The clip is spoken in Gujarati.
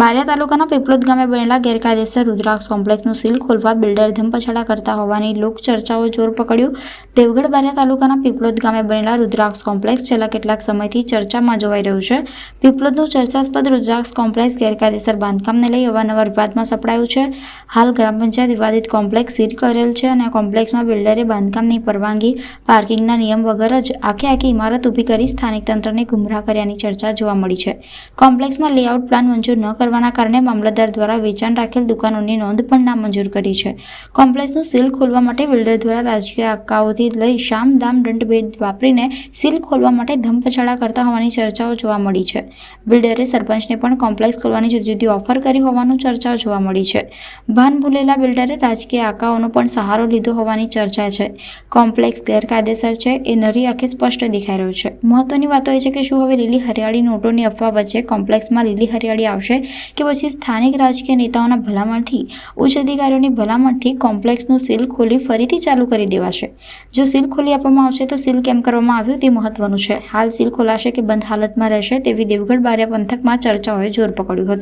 બારિયા તાલુકાના પીપલોદ ગામે બનેલા ગેરકાયદેસર રુદ્રાક્ષ કોમ્પ્લેક્સનું સીલ ખોલવા બિલ્ડર ધમપછાડા કરતા હોવાની લોક ચર્ચાઓ જોર પકડ્યું. દેવગઢ બારિયા તાલુકાના પીપલોદ ગામે બનેલા રુદ્રાક્ષ કોમ્પ્લેક્સ છેલ્લા કેટલાક સમયથી ચર્ચામાં જોવાઈ રહ્યું છે. પીપલોદનું ચર્ચાસ્પદ રુદ્રાક્ષ કોમ્પ્લેક્સ ગેરકાયદેસર બાંધકામને લઈ અવારનવાર વિવાદમાં સપડાયું છે. હાલ ગ્રામ પંચાયત વિવાદિત કોમ્પ્લેક્સ સીલ કરેલ છે અને આ કોમ્પ્લેક્સમાં બિલ્ડરે બાંધકામની પરવાનગી, પાર્કિંગના નિયમ વગર જ આખે આખી ઇમારત ઊભી કરી સ્થાનિક તંત્રને ગુમરાહ કર્યાની ચર્ચા જોવા મળી છે. કોમ્પ્લેક્સમાં લેઆઉટ પ્લાન મંજૂર ન કરવાના કારણે મામલતદાર દ્વારા વેચાણ રાખેલ દુકાનોની નોંધ પણ નામંજૂર કરી છે. કોમ્પ્લેક્સનું સીલ ખોલવા માટે બિલ્ડર દ્વારા રાજકીય આકાઓથી લઈ શામ દામ દંડભેદ વાપરીને સીલ ખોલવા માટે ધમપછાડા કરતા હોવાની ચર્ચાઓ જોવા મળી છે. બિલ્ડરે સરપંચને પણ કોમ્પ્લેક્સ ખોલવાની જુદી જુદી ઓફર કરી હોવાનું ચર્ચાઓ જોવા મળી છે. ભાન ભૂલેલા બિલ્ડરે રાજકીય આકાઓનો પણ સહારો લીધો હોવાની ચર્ચા છે. કોમ્પ્લેક્સ ગેરકાયદેસર છે એ નરી આંખે સ્પષ્ટ દેખાઈ રહ્યું છે. મહત્વની વાતો એ છે કે શું હવે લીલી હરિયાળી નોટોની અફવા વચ્ચે કોમ્પ્લેક્સમાં લીલી હરિયાળી આવશે? કે પછી સ્થાનિક રાજકીય નેતાઓના ભલામણથી, ઉચ્ચ અધિકારીઓની ભલામણથી કોમ્પ્લેક્સનું સીલ ખોલી ફરીથી ચાલુ કરી દેવાશે. જો સીલ ખોલી આપવામાં આવશે તો સીલ કેમ કરવામાં આવ્યું તે મહત્વનું છે. હાલ સીલ ખોલાશે કે બંધ હાલતમાં રહેશે તેવી દેવગઢ બારિયા પંથકમાં ચર્ચાઓએ જોર પકડ્યું હતું.